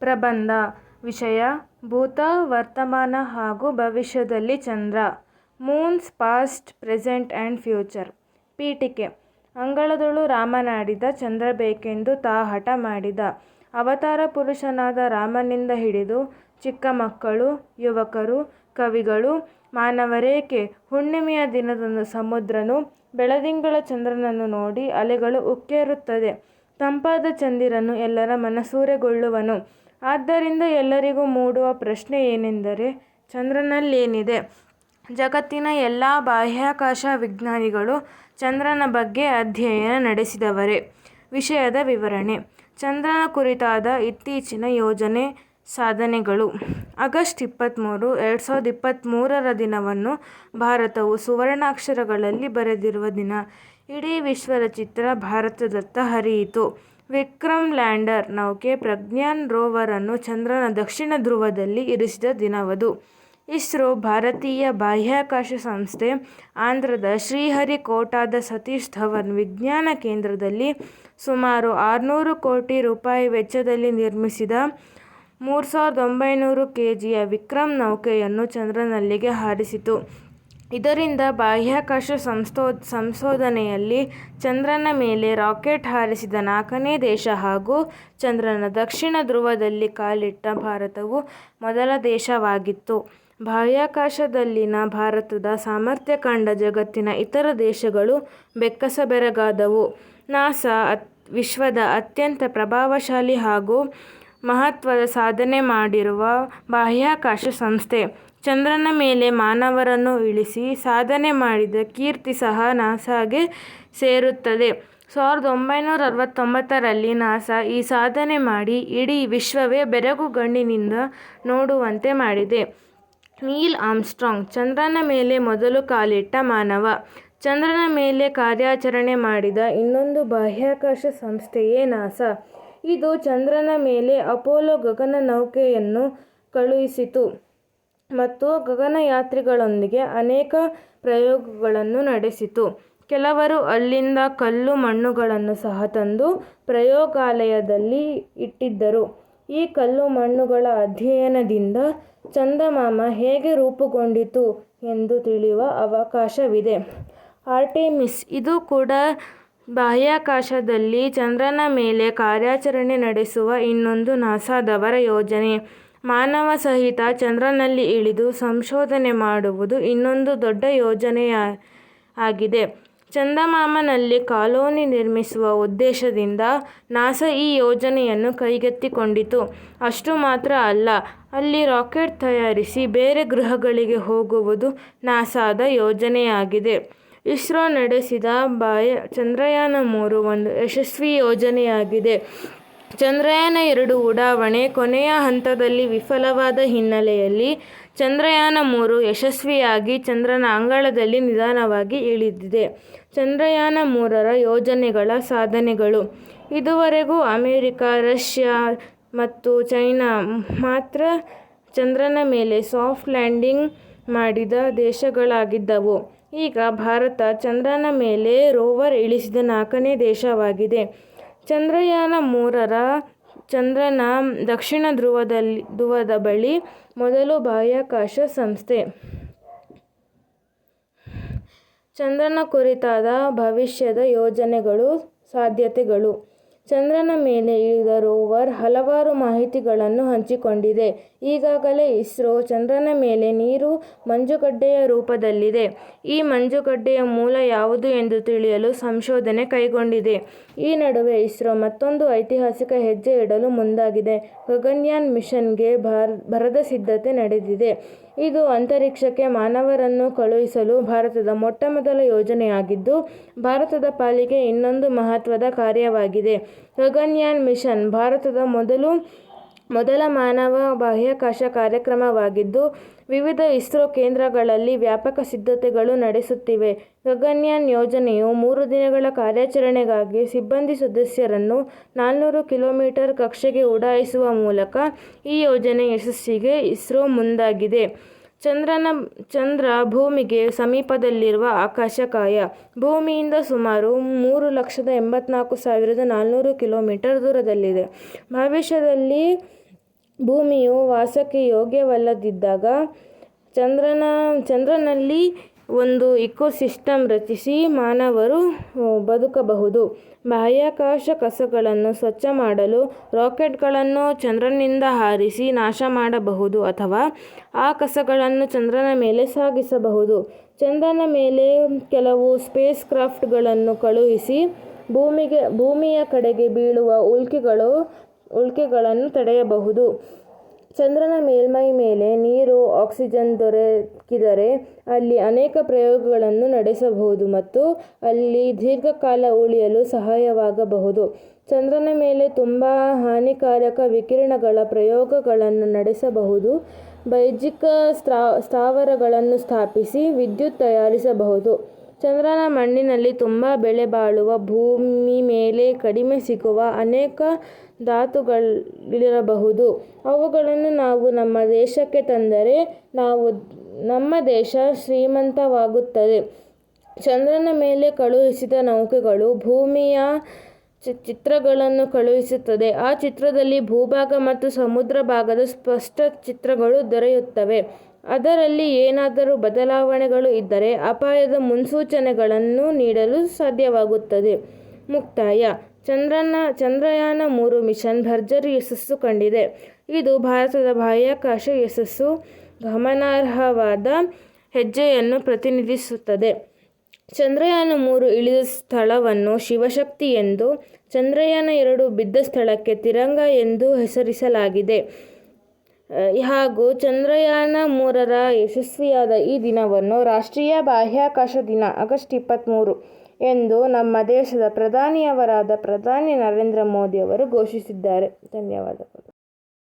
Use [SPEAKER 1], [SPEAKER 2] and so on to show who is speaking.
[SPEAKER 1] ಪ್ರಬಂಧ ವಿಷಯ ಭೂತ, ವರ್ತಮಾನ ಹಾಗೂ ಭವಿಷ್ಯದಲ್ಲಿ ಚಂದ್ರ moon's past present and future ಪೀಠಿಕೆ, ಅಂಗಳದೊಳು ರಾಮನಾಡಿದ ಚಂದ್ರ ಬೇಕೆಂದು ತಾ ಹಠ ಮಾಡಿದ. ಅವತಾರ ಪುರುಷನಾದ ರಾಮನಿಂದ ಹಿಡಿದು ಚಿಕ್ಕ ಮಕ್ಕಳು, ಯುವಕರು, ಕವಿಗಳು ಮಾನವರೇಕೆ ಹುಣ್ಣಿಮೆಯ ದಿನದಂದು ಸಮುದ್ರನು ಬೆಳದಿಂಗಳ ಚಂದ್ರನನ್ನು ನೋಡಿ ಅಲೆಗಳು ಉಕ್ಕೇರುತ್ತದೆ. ತಂಪಾದ ಚಂದಿರನು ಎಲ್ಲರ ಮನಸೂರೆಗೊಳ್ಳುವನು. ಆದ್ದರಿಂದ ಎಲ್ಲರಿಗೂ ಮೂಡುವ ಪ್ರಶ್ನೆ ಏನೆಂದರೆ, ಚಂದ್ರನಲ್ಲೇನಿದೆ? ಜಗತ್ತಿನ ಎಲ್ಲ ಬಾಹ್ಯಾಕಾಶ ವಿಜ್ಞಾನಿಗಳು ಚಂದ್ರನ ಬಗ್ಗೆ ಅಧ್ಯಯನ ನಡೆಸಿದವರೇ? ವಿಷಯದ ವಿವರಣೆ. ಚಂದ್ರನ ಕುರಿತಾದ ಇತ್ತೀಚಿನ ಯೋಜನೆ ಸಾಧನೆಗಳು. ಆಗಸ್ಟ್ ಇಪ್ಪತ್ತ್ಮೂರು ಎರಡು ಸಾವಿರದ ಇಪ್ಪತ್ತ್ಮೂರರ ದಿನವನ್ನು ಭಾರತವು ಸುವರ್ಣಾಕ್ಷರಗಳಲ್ಲಿ ಬರೆದಿರುವ ದಿನ. ಇಡೀ ವಿಶ್ವದ ಚಿತ್ರ ಭಾರತದತ್ತ ಹರಿಯಿತು. ವಿಕ್ರಮ್ ಲ್ಯಾಂಡರ್ ನೌಕೆ ಪ್ರಜ್ಞಾನ್ ರೋವರನ್ನು ಚಂದ್ರನ ದಕ್ಷಿಣ ಧ್ರುವದಲ್ಲಿ ಇರಿಸಿದ ದಿನವದು. ಇಸ್ರೋ ಭಾರತೀಯ ಬಾಹ್ಯಾಕಾಶ ಸಂಸ್ಥೆ ಆಂಧ್ರದ ಶ್ರೀಹರಿಕೋಟಾದ ಸತೀಶ್ ಧವನ್ ವಿಜ್ಞಾನ ಕೇಂದ್ರದಲ್ಲಿ ಸುಮಾರು ಆರುನೂರು ಕೋಟಿ ರೂಪಾಯಿ ವೆಚ್ಚದಲ್ಲಿ ನಿರ್ಮಿಸಿದ ಮೂರು ಸಾವಿರದ ಒಂಬೈನೂರು ಕೆ ಜಿಯ ವಿಕ್ರಮ್ ನೌಕೆಯನ್ನು ಚಂದ್ರನಲ್ಲಿಗೆ ಹಾರಿಸಿತು. ಇದರಿಂದ ಬಾಹ್ಯಾಕಾಶ ಸಂಸ್ಥೋ, ಸಂಶೋಧನೆಯಲ್ಲಿ ಚಂದ್ರನ ಮೇಲೆ ರಾಕೆಟ್ ಹಾರಿಸಿದ ನಾಲ್ಕನೇ ದೇಶ ಹಾಗೂ ಚಂದ್ರನ ದಕ್ಷಿಣ ಧ್ರುವದಲ್ಲಿ ಕಾಲಿಟ್ಟ ಭಾರತವು ಮೊದಲ ದೇಶವಾಗಿತ್ತು. ಬಾಹ್ಯಾಕಾಶದಲ್ಲಿನ ಭಾರತದ ಸಾಮರ್ಥ್ಯ ಕಂಡ ಜಗತ್ತಿನ ಇತರ ದೇಶಗಳು ಬೆಕ್ಕಸಬೆರಗಾದವು ನಾಸಾ ವಿಶ್ವದ ಅತ್ಯಂತ ಪ್ರಭಾವಶಾಲಿ ಹಾಗೂ ಮಹತ್ವದ ಸಾಧನೆ ಮಾಡಿರುವ ಬಾಹ್ಯಾಕಾಶ ಸಂಸ್ಥೆ ಚಂದ್ರನ ಮೇಲೆ ಮಾನವರನ್ನು ಇಳಿಸಿ ಸಾಧನೆ ಮಾಡಿದ ಕೀರ್ತಿ ಸಹ ನಾಸಾಗೆ ಸೇರುತ್ತದೆ. ಸಾವಿರದ ಒಂಬೈನೂರ ಅರವತ್ತೊಂಬತ್ತರಲ್ಲಿ ನಾಸಾ ಈ ಸಾಧನೆ ಮಾಡಿ ಇಡೀ ವಿಶ್ವವೇ ಬೆರಗುಗಣ್ಣಿನಿಂದ ನೋಡುವಂತೆ ಮಾಡಿದೆ. ನೀಲ್ ಆಮ್ಸ್ಟ್ರಾಂಗ್ ಚಂದ್ರನ ಮೇಲೆ ಮೊದಲು ಕಾಲಿಟ್ಟ ಮಾನವ, ಚಂದ್ರನ ಮೇಲೆ ಕಾರ್ಯಾಚರಣೆ ಮಾಡಿದ ಇನ್ನೊಂದು ಬಾಹ್ಯಾಕಾಶ ಸಂಸ್ಥೆಯೇ ನಾಸಾ. ಇದು ಚಂದ್ರನ ಮೇಲೆ ಅಪೋಲೋ ಗಗನನೌಕೆಯನ್ನು ಕಳುಹಿಸಿತು. ಮತ್ತು ಗಗನಯಾತ್ರಿಗಳೊಂದಿಗೆ ಅನೇಕ ಪ್ರಯೋಗಗಳನ್ನು ನಡೆಸಿತು. ಕೆಲವರು ಅಲ್ಲಿಂದ ಕಲ್ಲು ಮಣ್ಣುಗಳನ್ನು ಸಹ ತಂದು ಪ್ರಯೋಗಾಲಯದಲ್ಲಿ ಇಟ್ಟಿದ್ದರು. ಈ ಕಲ್ಲು ಮಣ್ಣುಗಳ ಅಧ್ಯಯನದಿಂದ ಚಂದಮಾಮ ಹೇಗೆ ರೂಪುಗೊಂಡಿತು ಎಂದು ತಿಳಿಯುವ ಅವಕಾಶವಿದೆ. ಆರ್ಟಿಮಿಸ್, ಇದು ಕೂಡ ಬಾಹ್ಯಾಕಾಶದಲ್ಲಿ ಚಂದ್ರನ ಮೇಲೆ ಕಾರ್ಯಾಚರಣೆ ನಡೆಸುವ ಇನ್ನೊಂದು ನಾಸಾದವರ ಯೋಜನೆ. ಮಾನವ ಸಹಿತ ಚಂದ್ರನಲ್ಲಿ ಇಳಿದು ಸಂಶೋಧನೆ ಮಾಡುವುದು ಇನ್ನೊಂದು ದೊಡ್ಡ ಯೋಜನೆಯಾಗಿದೆ. ಚಂದಮಾಮನಲ್ಲಿ ಕಾಲೋನಿ ನಿರ್ಮಿಸುವ ಉದ್ದೇಶದಿಂದ ನಾಸಾ ಈ ಯೋಜನೆಯನ್ನು ಕೈಗೆತ್ತಿಕೊಂಡಿತು. ಅಷ್ಟು ಮಾತ್ರ ಅಲ್ಲ, ಅಲ್ಲಿ ರಾಕೆಟ್ ತಯಾರಿಸಿ ಬೇರೆ ಗ್ರಹಗಳಿಗೆ ಹೋಗುವುದು ನಾಸಾದ ಯೋಜನೆಯಾಗಿದೆ. ಇಸ್ರೋ ನಡೆಸಿದ ಬಾಯ ಚಂದ್ರಯಾನ ಮೂರು ಒಂದು ಯಶಸ್ವಿ ಯೋಜನೆಯಾಗಿದೆ. ಚಂದ್ರಯಾನ ಎರಡು ಉಡಾವಣೆ ಕೊನೆಯ ಹಂತದಲ್ಲಿ ವಿಫಲವಾದ ಹಿನ್ನೆಲೆಯಲ್ಲಿ ಚಂದ್ರಯಾನ ಮೂರು ಯಶಸ್ವಿಯಾಗಿ ಚಂದ್ರನ ಅಂಗಳದಲ್ಲಿ ನಿಧಾನವಾಗಿ ಇಳಿದಿದೆ. ಚಂದ್ರಯಾನ ಮೂರರ ಯೋಜನೆಗಳ ಸಾಧನೆಗಳು. ಇದುವರೆಗೂ ಅಮೆರಿಕ, ರಷ್ಯಾ ಮತ್ತು ಚೈನಾ ಮಾತ್ರ ಚಂದ್ರನ ಮೇಲೆ ಸಾಫ್ಟ್ ಲ್ಯಾಂಡಿಂಗ್ ಮಾಡಿದ ದೇಶಗಳಾಗಿದ್ದವು. ಈಗ ಭಾರತ ಚಂದ್ರನ ಮೇಲೆ ರೋವರ್ ಇಳಿಸಿದ ನಾಲ್ಕನೇ ದೇಶವಾಗಿದೆ. ಚಂದ್ರಯಾನ ಮೂರರ ಚಂದ್ರನ ದಕ್ಷಿಣ ಧ್ರುವದಲ್ಲಿ, ಧ್ರುವದ ಬಳಿ ಮೊದಲು ಬಾಹ್ಯಾಕಾಶ ಸಂಸ್ಥೆ. ಚಂದ್ರನ ಕುರಿತಾದ ಭವಿಷ್ಯದ ಯೋಜನೆಗಳು, ಸಾಧ್ಯತೆಗಳು. ಚಂದ್ರನ ಮೇಲೆ ಇಳಿದ ರೋವರ್ ಹಲವಾರು ಮಾಹಿತಿಗಳನ್ನು ಹಂಚಿಕೊಂಡಿದೆ. ಈಗಾಗಲೇ ಇಸ್ರೋ ಚಂದ್ರನ ಮೇಲೆ ನೀರು ಮಂಜುಗಡ್ಡೆಯ ರೂಪದಲ್ಲಿದೆ. ಈ ಮಂಜುಗಡ್ಡೆಯ ಮೂಲ ಯಾವುದು ಎಂದು ತಿಳಿಯಲು ಸಂಶೋಧನೆ ಕೈಗೊಂಡಿದೆ. ಈ ನಡುವೆ ಇಸ್ರೋ ಮತ್ತೊಂದು ಐತಿಹಾಸಿಕ ಹೆಜ್ಜೆ ಇಡಲು ಮುಂದಾಗಿದೆ. ಗಗನ್ಯಾನ್ ಮಿಷನ್ಗೆ ಭರದ ಸಿದ್ಧತೆ ನಡೆದಿದೆ. ಇದು ಅಂತರಿಕ್ಷಕ್ಕೆ ಮಾನವರನ್ನು ಕಳುಹಿಸಲು ಭಾರತದ ಮೊಟ್ಟಮೊದಲ ಯೋಜನೆಯಾಗಿದ್ದು, ಭಾರತದ ಪಾಲಿಗೆ ಇನ್ನೊಂದು ಮಹತ್ವದ ಕಾರ್ಯವಾಗಿದೆ. ಗಗನ್ಯಾನ್ ಮಿಷನ್ ಭಾರತದ ಮೊದಲು ಮೊದಲ ಮಾನವ ಬಾಹ್ಯಾಕಾಶ ಕಾರ್ಯಕ್ರಮವಾಗಿದ್ದು ವಿವಿಧ ಇಸ್ರೋ ಕೇಂದ್ರಗಳಲ್ಲಿ ವ್ಯಾಪಕ ಸಿದ್ಧತೆಗಳು ನಡೆಸುತ್ತಿವೆ. ಗಗನ್ಯಾನ್ ಯೋಜನೆಯು ಮೂರು ದಿನಗಳ ಕಾರ್ಯಾಚರಣೆಗಾಗಿ ಸಿಬ್ಬಂದಿ ಸದಸ್ಯರನ್ನು ನಾಲ್ನೂರು ಕಿಲೋಮೀಟರ್ ಕಕ್ಷೆಗೆ ಉಡಾಯಿಸುವ ಮೂಲಕ ಈ ಯೋಜನೆ ಯಶಸ್ಸಿಗೆ ಇಸ್ರೋ ಮುಂದಾಗಿದೆ. ಚಂದ್ರನ, ಚಂದ್ರ ಭೂಮಿಗೆ ಸಮೀಪದಲ್ಲಿರುವ ಆಕಾಶಕಾಯ ಭೂಮಿಯಿಂದ ಸುಮಾರು ಮೂರು ಲಕ್ಷದ ಎಂಬತ್ನಾಲ್ಕು ಸಾವಿರದ ನಾಲ್ನೂರು ಕಿಲೋಮೀಟರ್ ದೂರದಲ್ಲಿದೆ. ಭವಿಷ್ಯದಲ್ಲಿ ಭೂಮಿಯು ವಾಸಕ್ಕೆ ಯೋಗ್ಯವಲ್ಲದಿದ್ದಾಗ ಚಂದ್ರನ, ಚಂದ್ರನಲ್ಲಿ ಒಂದು ಇಕೋಸಿಸ್ಟಮ್ ರಚಿಸಿ ಮಾನವರು ಬದುಕಬಹುದು. ಬಾಹ್ಯಾಕಾಶ ಕಸಗಳನ್ನು ಸ್ವಚ್ಛ ಮಾಡಲು ರಾಕೆಟ್ಗಳನ್ನು ಚಂದ್ರನಿಂದ ಹಾರಿಸಿ ನಾಶ ಮಾಡಬಹುದು ಅಥವಾ ಆ ಕಸಗಳನ್ನು ಚಂದ್ರನ ಮೇಲೆ ಸಾಗಿಸಬಹುದು. ಚಂದ್ರನ ಮೇಲೆ ಕೆಲವು ಸ್ಪೇಸ್ ಕ್ರಾಫ್ಟ್ಗಳನ್ನು ಕಳುಹಿಸಿ ಭೂಮಿಗೆ, ಭೂಮಿಯ ಕಡೆಗೆ ಬೀಳುವ ಉಲ್ಕೆಗಳನ್ನು ತಡೆಯಬಹುದು. ಚಂದ್ರನ ಮೇಲ್ಮೈ ಮೇಲೆ ನೀರು, ಆಕ್ಸಿಜನ್ ದೊರಕಿದರೆ ಅಲ್ಲಿ ಅನೇಕ ಪ್ರಯೋಗಗಳನ್ನು ನಡೆಸಬಹುದು ಮತ್ತು ಅಲ್ಲಿ ದೀರ್ಘಕಾಲ ಉಳಿಯಲು ಸಹಾಯವಾಗಬಹುದು. ಚಂದ್ರನ ಮೇಲೆ ತುಂಬ ಹಾನಿಕಾರಕ ವಿಕಿರಣಗಳ ಪ್ರಯೋಗಗಳನ್ನು ನಡೆಸಬಹುದು. ಬೈಜಿಕ ಸ್ಥಾವರಗಳನ್ನು ಸ್ಥಾಪಿಸಿ ವಿದ್ಯುತ್ ತಯಾರಿಸಬಹುದು. ಚಂದ್ರನ ಮಣ್ಣಿನಲ್ಲಿ ತುಂಬಾ ಭೂಮಿ ಮೇಲೆ ಕಡಿಮೆ ಸಿಗುವ ಅನೇಕ ಧಾತುಗಳಿರಬಹುದು. ಅವುಗಳನ್ನು ನಾವು ನಮ್ಮ ದೇಶಕ್ಕೆ ತಂದರೆ ನಾವು ನಮ್ಮ ದೇಶ ಶ್ರೀಮಂತವಾಗುತ್ತದೆ. ಚಂದ್ರನ ಮೇಲೆ ಕಳುಹಿಸಿದ ನೌಕೆಗಳು ಭೂಮಿಯ ಚಿತ್ರಗಳನ್ನು ಕಳುಹಿಸುತ್ತದೆ. ಆ ಚಿತ್ರದಲ್ಲಿ ಭೂಭಾಗ ಮತ್ತು ಸಮುದ್ರ ಭಾಗದ ಸ್ಪಷ್ಟ ಚಿತ್ರಗಳು ದೊರೆಯುತ್ತವೆ. ಅದರಲ್ಲಿ ಏನಾದರೂ ಬದಲಾವಣೆಗಳು ಇದ್ದರೆ ಅಪಾಯದ ಮುನ್ಸೂಚನೆಗಳನ್ನು ನೀಡಲು ಸಾಧ್ಯವಾಗುತ್ತದೆ. ಮುಕ್ತಾಯ ಚಂದ್ರನ ಚಂದ್ರಯಾನ-ಮೂರು ಮಿಷನ್ ಭರ್ಜರಿ ಯಶಸ್ಸು ಕಂಡಿದೆ. ಇದು ಭಾರತದ ಬಾಹ್ಯಾಕಾಶ ಯಶಸ್ಸು ಗಮನಾರ್ಹವಾದ ಹೆಜ್ಜೆಯನ್ನು ಪ್ರತಿನಿಧಿಸುತ್ತದೆ. ಚಂದ್ರಯಾನ-ಮೂರು ಇಳಿದ ಸ್ಥಳವನ್ನು ಶಿವಶಕ್ತಿ ಎಂದು ಚಂದ್ರಯಾನ-ಎರಡು ಬಿದ್ದ ಸ್ಥಳಕ್ಕೆ ತಿರಂಗ ಎಂದು ಹೆಸರಿಸಲಾಗಿದೆ ಹಾಗೂ ಚಂದ್ರಯಾನ-ಮೂರರ ಯಶಸ್ವಿಯಾದ ಈ ದಿನವನ್ನು ರಾಷ್ಟ್ರೀಯ ಬಾಹ್ಯಾಕಾಶ ದಿನ, ಆಗಸ್ಟ್ ಇಪ್ಪತ್ತಮೂರು ಎಂದು ನಮ್ಮ ದೇಶದ ಪ್ರಧಾನಿಯವರಾದ ಪ್ರಧಾನಿ ನರೇಂದ್ರ ಮೋದಿ ಅವರು ಘೋಷಿಸಿದ್ದಾರೆ. ಧನ್ಯವಾದಗಳು.